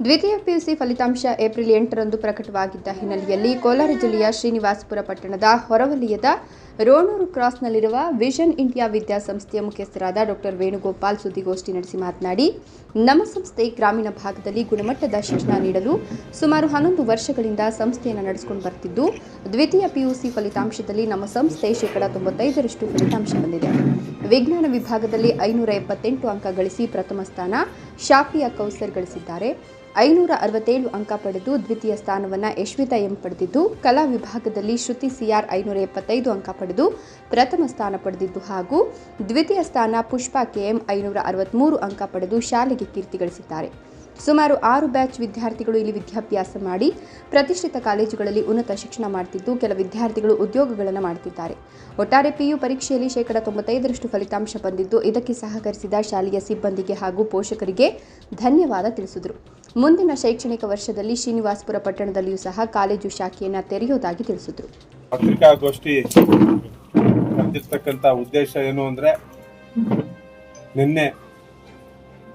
ದ್ವಿತೀಯ ಪಿಯುಸಿ ಫಲಿತಾಂಶ ಏಪ್ರಿಲ್ ಎಂಟರಂದು ಪ್ರಕಟವಾಗಿದ್ದ ಹಿನ್ನೆಲೆಯಲ್ಲಿ ಕೋಲಾರ ಜಿಲ್ಲೆಯ ಶ್ರೀನಿವಾಸಪುರ ಪಟ್ಟಣದ ಹೊರವಲಯದ ರೋಣೂರು ಕ್ರಾಸ್ನಲ್ಲಿರುವ ವಿಷನ್ ಇಂಡಿಯಾ ವಿದ್ಯಾಸಂಸ್ಥೆಯ ಮುಖ್ಯಸ್ಥರಾದ ಡಾಕ್ಟರ್ ವೇಣುಗೋಪಾಲ್ ಸುದ್ದಿಗೋಷ್ಠಿ ನಡೆಸಿ ಮಾತನಾಡಿ, ನಮ್ಮ ಸಂಸ್ಥೆ ಗ್ರಾಮೀಣ ಭಾಗದಲ್ಲಿ ಗುಣಮಟ್ಟದ ಶಿಕ್ಷಣ ನೀಡಲು ಸುಮಾರು ಹನ್ನೊಂದು ವರ್ಷಗಳಿಂದ ಸಂಸ್ಥೆಯನ್ನು ನಡೆಸಿಕೊಂಡು ಬರ್ತಿದ್ದು, ದ್ವಿತೀಯ ಪಿಯುಸಿ ಫಲಿತಾಂಶದಲ್ಲಿ ನಮ್ಮ ಸಂಸ್ಥೆ ಶೇಕಡ ತೊಂಬತ್ತೈದರಷ್ಟು ಫಲಿತಾಂಶ ಬಂದಿದೆ. ವಿಜ್ಞಾನ ವಿಭಾಗದಲ್ಲಿ ಐನೂರ ಎಪ್ಪತ್ತೆಂಟು ಅಂಕ ಗಳಿಸಿ ಪ್ರಥಮ ಸ್ಥಾನ ಶಾಫಿಯಾ ಕೌಸರ್ ಗಳಿಸಿದ್ದಾರೆ. ಐನೂರ ಅರವತ್ತೇಳು ಅಂಕ ಪಡೆದು ದ್ವಿತೀಯ ಸ್ಥಾನವನ್ನು ಯಶ್ವಿತಾ ಎಂ ಪಡೆದಿದ್ದು, ಕಲಾ ವಿಭಾಗದಲ್ಲಿ ಶ್ರುತಿ ಸಿಆರ್ ಐನೂರ ಎಪ್ಪತ್ತೈದು ಅಂಕ ಪಡೆದು ಪ್ರಥಮ ಸ್ಥಾನ ಪಡೆದಿದ್ದು ಹಾಗೂ ದ್ವಿತೀಯ ಸ್ಥಾನ ಪುಷ್ಪಾ ಕೆಎಂ ಐನೂರ ಅರವತ್ತ್ಮೂರು ಅಂಕ ಪಡೆದು ಶಾಲೆಗೆ ಕೀರ್ತಿ ಗಳಿಸಿದ್ದಾರೆ ಸುಮಾರು ಆರು ಬ್ಯಾಚ್ ವಿದ್ಯಾರ್ಥಿಗಳು ಇಲ್ಲಿ ವಿದ್ಯಾಭ್ಯಾಸ ಮಾಡಿ ಪ್ರತಿಷ್ಠಿತ ಕಾಲೇಜುಗಳಲ್ಲಿ ಉನ್ನತ ಶಿಕ್ಷಣ ಮಾಡ್ತಿದ್ದು ಕೆಲ ವಿದ್ಯಾರ್ಥಿಗಳು ಉದ್ಯೋಗಗಳನ್ನು ಮಾಡುತ್ತಿದ್ದಾರೆ ಒಟ್ಟಾರೆ ಪಿಯು ಪರೀಕ್ಷೆಯಲ್ಲಿ ಶೇಕಡ ತೊಂಬತ್ತೈದರಷ್ಟು ಫಲಿತಾಂಶ ಬಂದಿದ್ದು ಇದಕ್ಕೆ ಸಹಕರಿಸಿದ ಶಾಲೆಯ ಸಿಬ್ಬಂದಿಗೆ ಹಾಗೂ ಪೋಷಕರಿಗೆ ಧನ್ಯವಾದ ತಿಳಿಸಿದರು. ಮುಂದಿನ ಶೈಕ್ಷಣಿಕ ವರ್ಷದಲ್ಲಿ ಶ್ರೀನಿವಾಸಪುರ ಪಟ್ಟಣದಲ್ಲಿಯೂ ಸಹ ಕಾಲೇಜು ಶಾಖೆಯನ್ನು ತೆರೆಯುವುದಾಗಿ ತಿಳಿಸಿದರು. ಪತ್ರಿಕಾಗೋಷ್ಠಿ ಕರೆದಿರ್ತಕ್ಕಂಥ ಉದ್ದೇಶ ಏನು ಅಂದರೆ, ನಿನ್ನೆ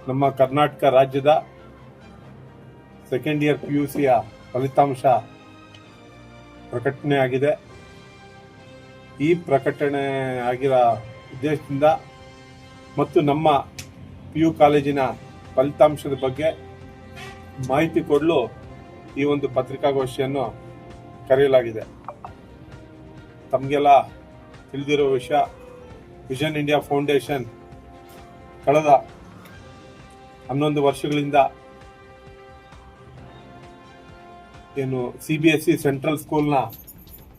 ನಮ್ಮ ಕರ್ನಾಟಕ ರಾಜ್ಯದ ಸೆಕೆಂಡ್ ಇಯರ್ ಪಿ ಯು ಸಿಯ ಫಲಿತಾಂಶ ಪ್ರಕಟಣೆ ಆಗಿದೆ. ಈ ಪ್ರಕಟಣೆ ಆಗಿರೋ ಉದ್ದೇಶದಿಂದ ಮತ್ತು ನಮ್ಮ ಪಿ ಯು ಕಾಲೇಜಿನ ಫಲಿತಾಂಶದ ಬಗ್ಗೆ ಮಾಹಿತಿ ಕೊಡಲು ಈ ಒಂದು ಪತ್ರಿಕಾಗೋಷ್ಠಿಯನ್ನು ಕರೆಯಲಾಗಿದೆ. ತಮಗೆಲ್ಲ ತಿಳಿದಿರೋ ವಿಷಯ ವಿಷನ್ ಇಂಡಿಯಾ ಫೌಂಡೇಶನ್ ಕಳೆದ ಹನ್ನೊಂದು ವರ್ಷಗಳಿಂದ ಏನು C B S C central ಸ್ಕೂಲ್ನ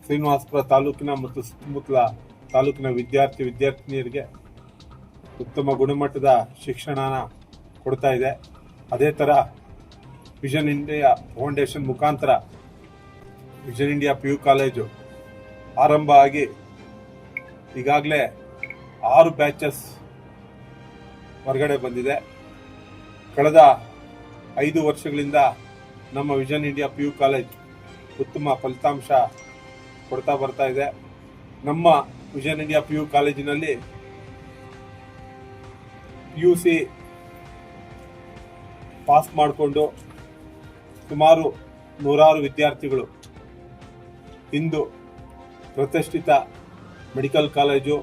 ಶ್ರೀನಿವಾಸಪುರ ತಾಲೂಕಿನ ಮತ್ತು ಸುತ್ತಮುತ್ತಲ ತಾಲೂಕಿನ ವಿದ್ಯಾರ್ಥಿ, ವಿದ್ಯಾರ್ಥಿನಿಯರಿಗೆ ಉತ್ತಮ ಗುಣಮಟ್ಟದ ಶಿಕ್ಷಣನ ಕೊಡ್ತಾ ಇದೆ. ಅದೇ ಥರ ವಿಷನ್ ಇಂಡಿಯಾ ಫೌಂಡೇಶನ್ ಮುಖಾಂತರ vision India P U college ಆರಂಭ ಆಗಿ ಈಗಾಗಲೇ ಆರು ಬ್ಯಾಚಸ್ ಹೊರಗಡೆ ಬಂದಿದೆ. ಕಳೆದ ಐದು ವರ್ಷಗಳಿಂದ ನಮ್ಮ vision India P U college ಉತ್ತಮ ಫಲಿತಾಂಶ ಕೊಡ್ತಾ ಬರ್ತಾ ಇದೆ. ನಮ್ಮ ವಿಷನ್ ಇಂಡಿಯಾ ಪಿ ಯು ಕಾಲೇಜಿನಲ್ಲಿ ಪಿ ಯು ಸಿ ಪಾಸ್ ಮಾಡಿಕೊಂಡು ಸುಮಾರು ನೂರಾರು ವಿದ್ಯಾರ್ಥಿಗಳು ಇಂದು ಪ್ರತಿಷ್ಠಿತ ಮೆಡಿಕಲ್ ಕಾಲೇಜು,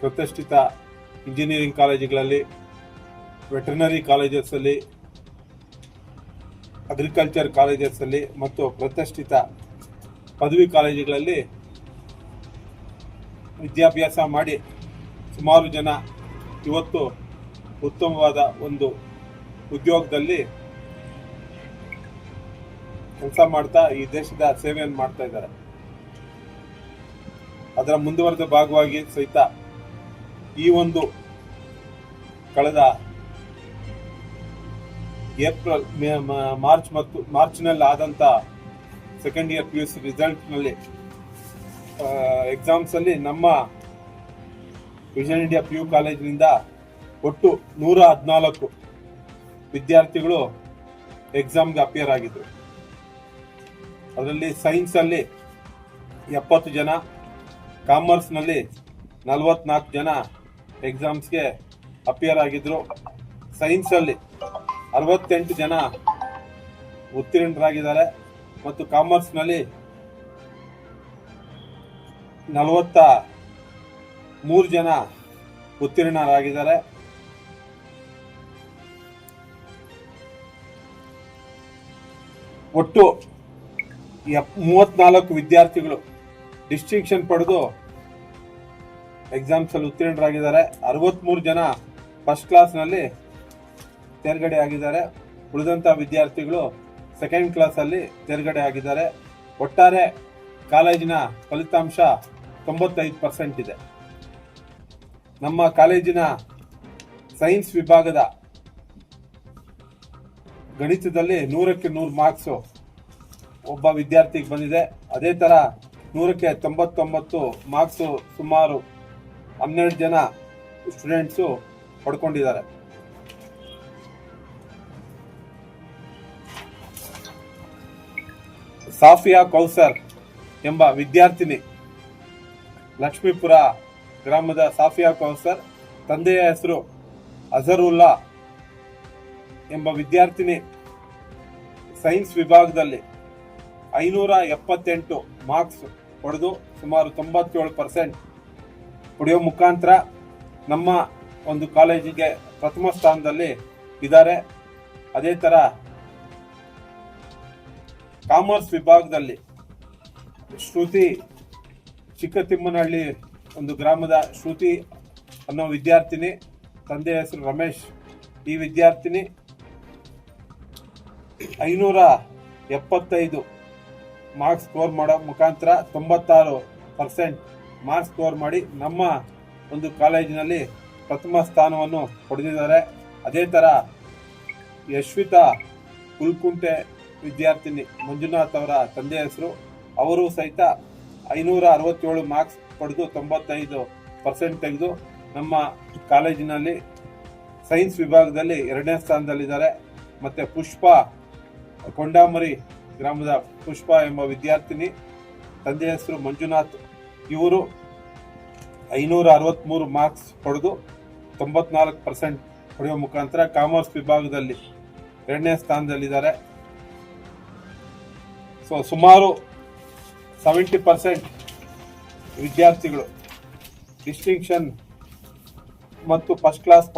ಪ್ರತಿಷ್ಠಿತ ಇಂಜಿನಿಯರಿಂಗ್ ಕಾಲೇಜುಗಳಲ್ಲಿ, ವೆಟರ್ನರಿ ಕಾಲೇಜಸ್ಸಲ್ಲಿ, ಅಗ್ರಿಕಲ್ಚರ್ ಕಾಲೇಜಸ್ಸಲ್ಲಿ ಮತ್ತು ಪ್ರತಿಷ್ಠಿತ ಪದವಿ ಕಾಲೇಜುಗಳಲ್ಲಿ ವಿದ್ಯಾಭ್ಯಾಸ ಮಾಡಿ ಸುಮಾರು ಜನ ಇವತ್ತು ಉತ್ತಮವಾದ ಒಂದು ಉದ್ಯೋಗದಲ್ಲಿ ಕೆಲಸ ಮಾಡ್ತಾ ಈ ದೇಶದ ಸೇವೆಯನ್ನು ಮಾಡ್ತಾ ಇದ್ದಾರೆ. ಅದರ ಮುಂದುವರೆದ ಭಾಗವಾಗಿ ಸಹಿತ ಈ ಒಂದು ಕಳೆದ ಏಪ್ರಿಲ್ ಮಾರ್ಚ್ ಮತ್ತು, ಮಾರ್ಚ್ನಲ್ಲಿ ಆದಂತ second year P U C ರಿಸಲ್ಟ್ನಲ್ಲಿ ಎಕ್ಸಾಮ್ಸಲ್ಲಿ ನಮ್ಮ ವಿಷನ್ ಇಂಡಿಯಾ ಪಿ ಯು ಕಾಲೇಜಿನಿಂದ ಒಟ್ಟು ನೂರ ಹದಿನಾಲ್ಕು ವಿದ್ಯಾರ್ಥಿಗಳು ಎಕ್ಸಾಮ್ಗೆ ಅಪಿಯರ್ ಆಗಿದ್ರು. ಅದರಲ್ಲಿ ಸೈನ್ಸ್ ಅಲ್ಲಿ ಎಪ್ಪತ್ತು ಜನ ಕಾಮರ್ಸ್ನಲ್ಲಿ ನಲವತ್ನಾಲ್ಕು ಜನ ಎಕ್ಸಾಮ್ಸ್ಗೆ ಅಪಿಯರ್ ಆಗಿದ್ರು. ಸೈನ್ಸ್ ಅಲ್ಲಿ ಅರವತ್ತೆಂಟು ಜನ ಉತ್ತೀರ್ಣರಾಗಿದ್ದಾರೆ. ಮತ್ತು ಕಾಮರ್ಸ್ನಲ್ಲಿ ನಲವತ್ತ ಮೂರು ಜನ ಉತ್ತೀರ್ಣರಾಗಿದ್ದಾರೆ. ಒಟ್ಟು ಎಪ್- ಮೂವತ್ನಾಲ್ಕು ವಿದ್ಯಾರ್ಥಿಗಳು ಡಿಸ್ಟಿಂಕ್ಷನ್ ಪಡೆದು ಎಕ್ಸಾಮ್ಸಲ್ಲಿ ಉತ್ತೀರ್ಣರಾಗಿದ್ದಾರೆ. ಅರವತ್ಮೂರು ಜನ ಫಸ್ಟ್ ಕ್ಲಾಸ್ನಲ್ಲಿ ತೇರ್ಗಡೆ ಆಗಿದ್ದಾರೆ. ಉಳಿದಂತ ವಿದ್ಯಾರ್ಥಿಗಳು ಸೆಕೆಂಡ್ ಕ್ಲಾಸ್ ಅಲ್ಲಿ ತೇರ್ಗಡೆ ಆಗಿದ್ದಾರೆ. ಒಟ್ಟಾರೆ ಕಾಲೇಜಿನ ಫಲಿತಾಂಶ ತೊಂಬತ್ತೈದು ಪರ್ಸೆಂಟ್ ಇದೆ. ನಮ್ಮ ಕಾಲೇಜಿನ ಸೈನ್ಸ್ ವಿಭಾಗದ ಗಣಿತದಲ್ಲಿ ನೂರಕ್ಕೆ ನೂರು ಮಾರ್ಕ್ಸ್ ಒಬ್ಬ ವಿದ್ಯಾರ್ಥಿಗೆ ಬಂದಿದೆ. ಅದೇ ತರ ನೂರಕ್ಕೆ ತೊಂಬತ್ತೊಂಬತ್ತು ಮಾರ್ಕ್ಸ್ ಸುಮಾರು ಹನ್ನೆರಡು ಜನ ಸ್ಟೂಡೆಂಟ್ಸು ಪಡ್ಕೊಂಡಿದ್ದಾರೆ. ಸಾಫಿಯಾ ಕೌಸರ್ ಎಂಬ ವಿದ್ಯಾರ್ಥಿನಿ ಲಕ್ಷ್ಮೀಪುರ ಗ್ರಾಮದ ಸಾಫಿಯಾ ಕೌಸರ್ ತಂದೆಯ ಹೆಸರು ಅಜರುಲ್ಲಾ ಎಂಬ ವಿದ್ಯಾರ್ಥಿನಿ ಸೈನ್ಸ್ ವಿಭಾಗದಲ್ಲಿ ಐನೂರ ಎಪ್ಪತ್ತೆಂಟು ಮಾರ್ಕ್ಸ್ ಪಡೆದು ಸುಮಾರು ತೊಂಬತ್ತೇಳು ಪರ್ಸೆಂಟ್ ಪಡೆಯೋ ಮುಖಾಂತರ ನಮ್ಮ ಒಂದು ಕಾಲೇಜಿಗೆ ಪ್ರಥಮ ಸ್ಥಾನದಲ್ಲಿ ಇದ್ದಾರೆ. ಅದೇ ಥರ ಕಾಮರ್ಸ್ ವಿಭಾಗದಲ್ಲಿ ಶ್ರುತಿ ಚಿಕ್ಕತಿಮ್ಮನಹಳ್ಳಿ ಒಂದು ಗ್ರಾಮದ ಶ್ರುತಿ ಅನ್ನೋ ವಿದ್ಯಾರ್ಥಿನಿ, ತಂದೆ ಹೆಸರು ರಮೇಶ್ ಈ ವಿದ್ಯಾರ್ಥಿನಿ ಐನೂರ ಎಪ್ಪತ್ತೈದು ಮಾರ್ಕ್ಸ್ ಸ್ಕೋರ್ ಮಾಡೋ ಮುಖಾಂತರ ತೊಂಬತ್ತಾರು ಪರ್ಸೆಂಟ್ ಮಾರ್ಕ್ಸ್ ಸ್ಕೋರ್ ಮಾಡಿ ನಮ್ಮ ಒಂದು ಕಾಲೇಜಿನಲ್ಲಿ ಪ್ರಥಮ ಸ್ಥಾನವನ್ನು ಪಡೆದಿದ್ದಾರೆ. ಅದೇ ಥರ ಯಶ್ವಿತಾ ಕುಲ್ಕುಂಟೆ ವಿದ್ಯಾರ್ಥಿನಿ ಮಂಜುನಾಥ್ ಅವರ ತಂದೆ ಹೆಸರು, ಅವರು ಸಹಿತ ಐನೂರ ಅರವತ್ತೇಳು ಮಾರ್ಕ್ಸ್ ಪಡೆದು ತೊಂಬತ್ತೈದು ಪರ್ಸೆಂಟ್ ತೆಗೆದು ನಮ್ಮ ಕಾಲೇಜಿನಲ್ಲಿ ಸೈನ್ಸ್ ವಿಭಾಗದಲ್ಲಿ ಎರಡನೇ ಸ್ಥಾನದಲ್ಲಿದ್ದಾರೆ. ಮತ್ತು ಪುಷ್ಪ ಕೊಂಡಾಮರಿ ಗ್ರಾಮದ ಪುಷ್ಪ ಎಂಬ ವಿದ್ಯಾರ್ಥಿನಿ ತಂದೆ ಹೆಸರು ಮಂಜುನಾಥ್. ಇವರು ಐನೂರ ಅರವತ್ತ್ಮೂರು ಮಾರ್ಕ್ಸ್ ಪಡೆದು ತೊಂಬತ್ನಾಲ್ಕು ಪರ್ಸೆಂಟ್ ಪಡೆಯುವ ಮುಖಾಂತರ ಕಾಮರ್ಸ್ ವಿಭಾಗದಲ್ಲಿ ಎರಡನೇ ಸ್ಥಾನದಲ್ಲಿದ್ದಾರೆ. ಸೊ ಸುಮಾರು ಸೆವೆಂಟಿ ಪರ್ಸೆಂಟ್ ವಿದ್ಯಾರ್ಥಿಗಳು ಡಿಸ್ಟಿಂಕ್ಷನ್ ಮತ್ತು ಫಸ್ಟ್ ಕ್ಲಾಸ್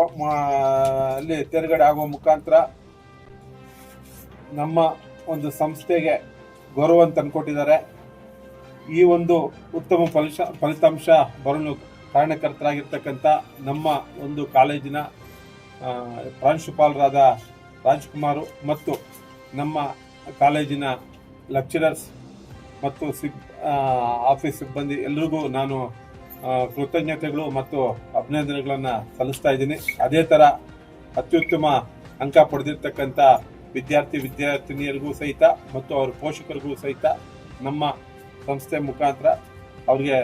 ಅಲ್ಲಿ ತೇರ್ಗಡೆ ಆಗುವ ಮುಖಾಂತರ ನಮ್ಮ ಒಂದು ಸಂಸ್ಥೆಗೆ ಗೌರವ ತಂದುಕೊಟ್ಟಿದ್ದಾರೆ. ಈ ಒಂದು ಉತ್ತಮ ಫಲಿಶ, ಫಲಿತಾಂಶ ಬರಲು ಕಾರಣಕರ್ತರಾಗಿರ್ತಕ್ಕಂಥ ನಮ್ಮ ಒಂದು ಕಾಲೇಜಿನ ಪ್ರಾಂಶುಪಾಲರಾದ ರಾಜ್ಕುಮಾರು ಮತ್ತು ನಮ್ಮ ಕಾಲೇಜಿನ ಲೆಕ್ಚರರ್ಸ್ ಮತ್ತು ಸಿಬ್ ಆಫೀಸ್ ಸಿಬ್ಬಂದಿ ಎಲ್ರಿಗೂ ನಾನು ಕೃತಜ್ಞತೆಗಳು ಮತ್ತು ಅಭಿನಂದನೆಗಳನ್ನು ಸಲ್ಲಿಸ್ತಾ ಇದ್ದೀನಿ. ಅದೇ ಥರ ಅತ್ಯುತ್ತಮ ಅಂಕ ಪಡೆದಿರ್ತಕ್ಕಂಥ ವಿದ್ಯಾರ್ಥಿ ವಿದ್ಯಾರ್ಥಿನಿಯರಿಗೂ ಸಹಿತ ಮತ್ತು ಅವರ ಪೋಷಕರಿಗೂ ಸಹಿತ ನಮ್ಮ ಸಂಸ್ಥೆ ಮುಖಾಂತರ ಅವರಿಗೆ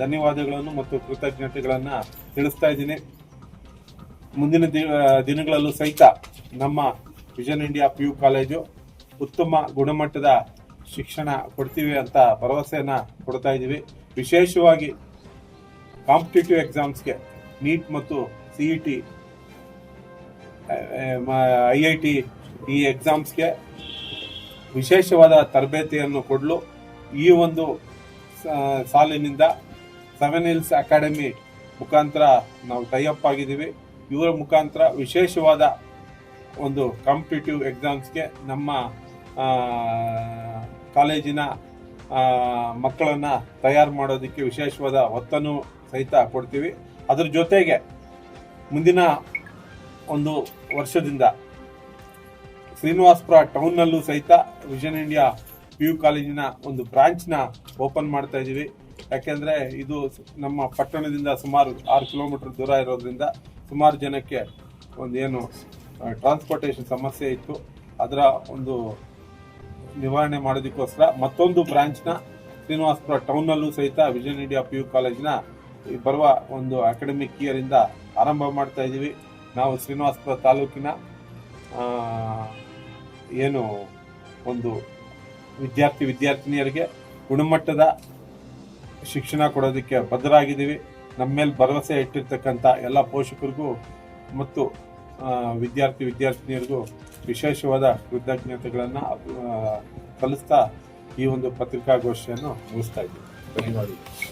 ಧನ್ಯವಾದಗಳನ್ನು ಮತ್ತು ಕೃತಜ್ಞತೆಗಳನ್ನು ತಿಳಿಸ್ತಾ ಇದ್ದೀನಿ. ಮುಂದಿನ ದಿನಗಳಲ್ಲೂ ಸಹಿತ ನಮ್ಮ vision India P U college ಉತ್ತಮ ಗುಣಮಟ್ಟದ ಶಿಕ್ಷಣ ಕೊಡ್ತೀವಿ ಅಂತ ಭರವಸೆಯನ್ನು ಕೊಡ್ತಾ ಇದ್ದೀವಿ. ವಿಶೇಷವಾಗಿ ಕಾಂಪಿಟೇಟಿವ್ ಎಕ್ಸಾಮ್ಸ್ಗೆ ನೀಟ್ ಮತ್ತು C E T I I T ಈ ಎಕ್ಸಾಮ್ಸ್ಗೆ ವಿಶೇಷವಾದ ತರಬೇತಿಯನ್ನು ಕೊಡಲು. ಈ ಒಂದು ಸಾಲಿನಿಂದ ಸೆವೆನ್ ಹಿಲ್ಸ್ ಅಕಾಡೆಮಿ ಮುಖಾಂತರ ನಾವು ಟೈಅಪ್ ಆಗಿದ್ದೀವಿ. ಇವರ ಮುಖಾಂತರ ವಿಶೇಷವಾದ ಒಂದು ಕಾಂಪಿಟೇಟಿವ್ ಎಕ್ಸಾಮ್ಸ್ಗೆ ನಮ್ಮ ಕಾಲೇಜಿನ ಮಕ್ಕಳನ್ನು ತಯಾರು ಮಾಡೋದಕ್ಕೆ ವಿಶೇಷವಾದ ಒತ್ತನ್ನು ಸಹಿತ ಕೊಡ್ತೀವಿ. ಅದರ ಜೊತೆಗೆ ಮುಂದಿನ ಒಂದು ವರ್ಷದಿಂದ ಶ್ರೀನಿವಾಸಪುರ ಟೌನ್ನಲ್ಲೂ ಸಹಿತ ವಿಷನ್ ಇಂಡಿಯಾ ಪಿ ಯು ಕಾಲೇಜಿನ ಒಂದು ಬ್ರಾಂಚ್ನ ಓಪನ್ ಮಾಡ್ತಾ ಇದ್ದೀವಿ. ಯಾಕೆಂದರೆ ಇದು ನಮ್ಮ ಪಟ್ಟಣದಿಂದ ಸುಮಾರು ಆರು ಕಿಲೋಮೀಟರ್ ದೂರ ಇರೋದ್ರಿಂದ ಸುಮಾರು ಜನಕ್ಕೆ ಒಂದು ಏನು ಟ್ರಾನ್ಸ್ಪೋರ್ಟೇಷನ್ ಸಮಸ್ಯೆ ಇತ್ತು. ಅದರ ಒಂದು ನಿವಾರಣೆ ಮಾಡೋದಕ್ಕೋಸ್ಕರ ಮತ್ತೊಂದು ಬ್ರಾಂಚ್ನ ಶ್ರೀನಿವಾಸಪುರ ಟೌನ್ನಲ್ಲೂ ಸಹಿತ ವಿಷನ್ ಇಂಡಿಯಾ ಪಿ ಯು ಕಾಲೇಜಿನ ಬರುವ ಒಂದು ಅಕಾಡೆಮಿಕ್ ಇಯರ್ ಇಂದ ಆರಂಭ ಮಾಡ್ತಾ ಇದ್ದೀವಿ. ನಾವು ಶ್ರೀನಿವಾಸಪುರ ತಾಲೂಕಿನ ಏನು ಒಂದು ವಿದ್ಯಾರ್ಥಿ ವಿದ್ಯಾರ್ಥಿನಿಯರಿಗೆ ಗುಣಮಟ್ಟದ ಶಿಕ್ಷಣ ಕೊಡೋದಕ್ಕೆ ಬದ್ಧರಾಗಿದ್ದೀವಿ. ನಮ್ಮ ಮೇಲೆ ಭರವಸೆ ಇಟ್ಟಿರ್ತಕ್ಕಂಥ ಎಲ್ಲ ಪೋಷಕರಿಗೂ ಮತ್ತು ವಿದ್ಯಾರ್ಥಿ ವಿದ್ಯಾರ್ಥಿನಿಯರಿಗೂ ವಿಶೇಷವಾದ ಕೃತಜ್ಞತೆಗಳನ್ನು ಕಲಿಸ್ತಾ ಈ ಒಂದು ಪತ್ರಿಕಾಗೋಷ್ಠಿಯನ್ನು ಮುಗಿಸ್ತಾ ಇದ್ದೀವಿ. ಧನ್ಯವಾದಗಳು.